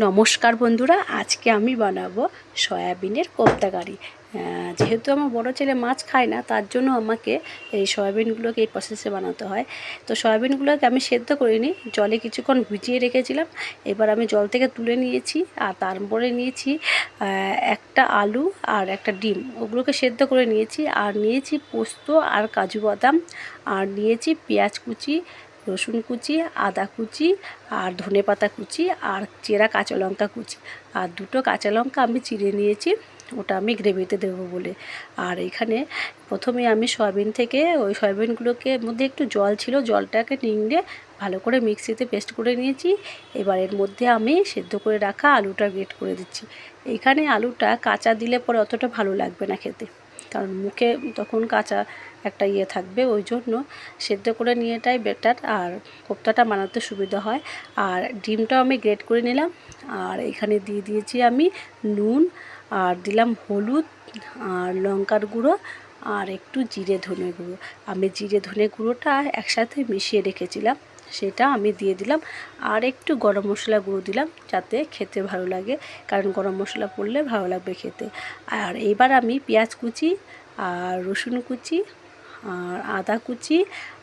নমস্কার বন্ধুরা, আজকে আমি বানাবো সয়াবিনের কোপ্তা কারি। যেহেতু আমার বড় ছেলে মাছ খায় না, তার জন্য আমাকে এই সয়াবিনগুলোকে এই প্রসেসে বানাতে হয়। তো সয়াবিনগুলোকে আমি সেদ্ধ করিনি, জলে কিছুক্ষণ ভিজিয়ে রেখেছিলাম। এবার আমি জল থেকে তুলে নিয়েছি আর তারপরে নিয়েছি একটা আলু আর একটা ডিম। ওগুলোকে সেদ্ধ করে নিয়েছি। আর নিয়েছি পোস্ত আর কাজু বাদাম। আর নিয়েছি পেঁয়াজ কুচি রসুন কুচি, আদা কুচি আর ধনে পাতা কুচি আর চেরা কাঁচা লঙ্কা কুচি। আর দুটো কাঁচা লঙ্কা আমি চিড়ে নিয়েছি, ওটা আমি গ্রেভিতে দেবো বলে। আর এখানে প্রথমে আমি সয়াবিন থেকে ওই সয়াবিনগুলোকে মধ্যে একটু জল ছিল, জলটাকে নিংড়ে ভালো করে মিক্সিতে পেস্ট করে নিয়েছি। এবার এর মধ্যে আমি সেদ্ধ করে রাখা আলুটা গ্রেট করে দিচ্ছি। এখানে আলুটা কাঁচা দিলে পরে অতটা ভালো লাগবে না খেতে। কারণ মুখে তখন কাঁচা একটা ইয়ে থাকবে, ওই জন্য সেদ্ধ করে নিয়েটাই বেটার আর কোপ্তাটা বানাতে সুবিধা হয়। আর ডিমটাও আমি গ্রেট করে নিলাম। আর এখানে দিয়ে দিয়েছি আমি নুন, আর দিলাম হলুদ, আর লঙ্কার গুঁড়ো, আর একটু জিরে ধনে গুঁড়ো। আমি জিরে ধনে গুঁড়োটা একসাথে মিশিয়ে রেখেছিলাম। সেটা আমি দিয়ে দিলাম। আর একটু গরম মশলা গুঁড়ো দিলাম যাতে খেতে ভালো লাগে, কারণ গরম মশলা পড়লে ভালো লাগবে খেতে। আর এবার আমি পেঁয়াজ কুচি, আর রসুন কুচি, আর আদা কুচি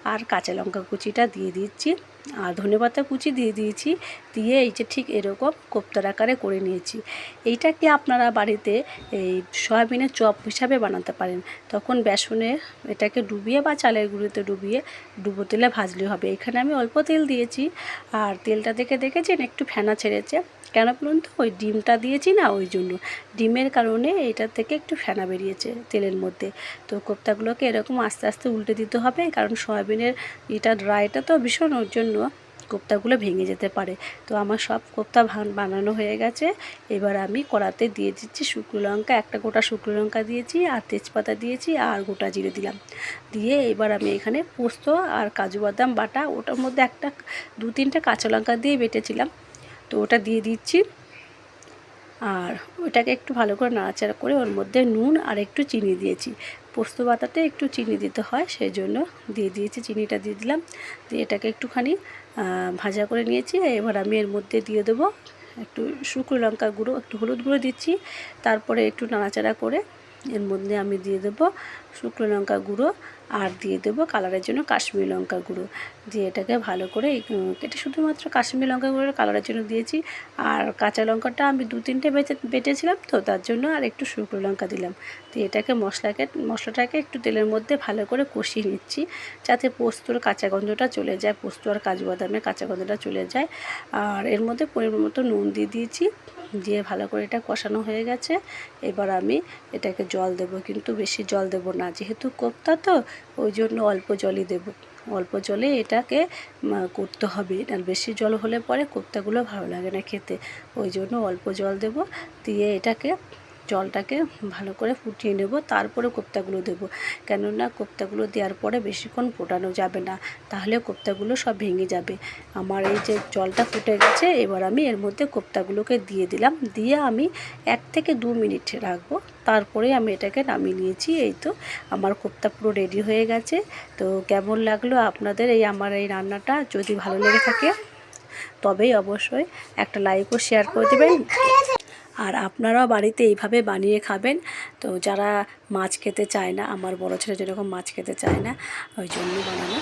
আর কাঁচা লঙ্কা কুচিটা দিয়ে দিচ্ছি। আর ধনেপাতা কুচি দিয়ে দিয়েছি, দিয়ে এই যে ঠিক এরকম কোপ্তার আকারে করে নিয়েছি। এইটাকে আপনারা বাড়িতে এই সয়াবিনের চপ হিসাবে বানাতে পারেন। তখন বেসনে এটাকে ডুবিয়ে বা চালের গুঁড়োতে ডুবিয়ে ডুবো তেলে ভাজলে হবে। এখানে আমি অল্প তেল দিয়েছি। আর তেলটা দেখে দেখেছেন? একটু ফেনা ছেড়েছে। কেন বলুন তো? ওই ডিমটা দিয়েছি না, ওই জন্য। ডিমের কারণে এটা থেকে একটু ফেনা বেরিয়েছে তেলের মধ্যে। তো কোপ্তাগুলোকে এরকম আস্তে আস্তে উল্টে দিতে হবে। কারণ সয়াবিনের এটা ড্রাইটা তো ভীষণ, ওর জন্য কোপ্তাগুলো ভেঙে যেতে পারে। তো আমার সব কোপ্তা বানানো হয়ে গেছে। এবার আমি কড়াতে দিয়ে দিচ্ছি শুকনো লঙ্কা, একটা গোটা শুকনো লঙ্কা দিয়েছি, আর তেজপাতা দিয়েছি, আর গোটা জিরে দিলাম। দিয়ে এবার আমি এখানে পোস্ত আর কাজু বাদাম বাটা, ওটার মধ্যে একটা দু তিনটে কাঁচা লঙ্কা দিয়ে বেটেছিলাম। তো ওটা দিয়ে দিচ্ছি। আর ওটাকে একটু ভালো করে নাড়াচাড়া করে ওর মধ্যে নুন আর একটু চিনি দিয়েছি। পোস্ত বাতাতে একটু চিনি দিতে হয় সেই জন্য দিয়ে দিয়েছি, চিনিটা দিয়ে দিলাম। দিয়ে এটাকে একটুখানি ভাজা করে নিয়েছি। এবার আমি এর মধ্যে দিয়ে দেবো একটু শুকনো লঙ্কা গুঁড়ো, একটু হলুদ গুঁড়ো দিচ্ছি। তারপরে একটু নাড়াচাড়া করে এর মধ্যে আমি দিয়ে দেবো শুকনো লঙ্কা গুঁড়ো আর দিয়ে দেবো কালারের জন্য কাশ্মীরি লঙ্কা গুঁড়ো। দিয়ে এটাকে ভালো করে এটা শুধুমাত্র কাশ্মীরি লঙ্কা গুঁড়ো কালারের জন্য দিয়েছি। আর কাঁচা লঙ্কাটা আমি দু তিনটে বেঁচে, বেটেছিলাম তো তার জন্য আর একটু শুকনো লঙ্কা দিলাম। দিয়ে এটাকে মশলাকে, মশলাটাকে একটু তেলের মধ্যে ভালো করে কষিয়ে নিচ্ছি যাতে পোস্তর কাঁচা গন্ধটা চলে যায়, পোস্ত আর কাজু বাদামের কাঁচা গন্ধটা চলে যায়। আর এর মধ্যে পরিমাণ মতো নুন দিয়ে দিয়েছি, দিয়ে ভালো করে এটা কষানো হয়ে গেছে। এবার আমি এটাকে জল দেব, কিন্তু বেশি জল দেব না। যেহেতু কোপ্তা তো, ওই জন্য অল্প জলই দেব। অল্প জলে এটাকে করতে হবে। আর বেশি জল হলে পরে কোপ্তাগুলো ভালো লাগে না খেতে। ওই জন্য অল্প জল দেব। দিয়ে এটাকে জলটাকে ভালো করে ফুটিয়ে নেব, তারপরে কোপ্তাগুলো দেবো। কেননা কোপ্তাগুলো দেওয়ার পরে বেশিক্ষণ ফোটানো যাবে না, তাহলে কোপ্তাগুলো সব ভেঙে যাবে। আমার এই যে জলটা ফুটে গেছে, এবার আমি এর মধ্যে কোপ্তাগুলোকে দিয়ে দিলাম। দিয়ে আমি এক থেকে দু মিনিট রাখব, তারপরে আমি এটাকে নামিয়ে নিয়েছি। এই তো আমার কোপ্তা পুরো রেডি হয়ে গেছে। তো কেমন লাগল আপনাদের এই আমার এই রান্নাটা? যদি ভালো লেগে থাকে, তবেই অবশ্যই একটা লাইক ও শেয়ার করে দেবেন। আর আপনারাও বাড়িতে এইভাবে বানিয়ে খাবেন। তো যারা মাছ খেতে চায় না, আমার বড় ছেলে যেরকম মাছ খেতে চায় না, ওই জন্য বানানো।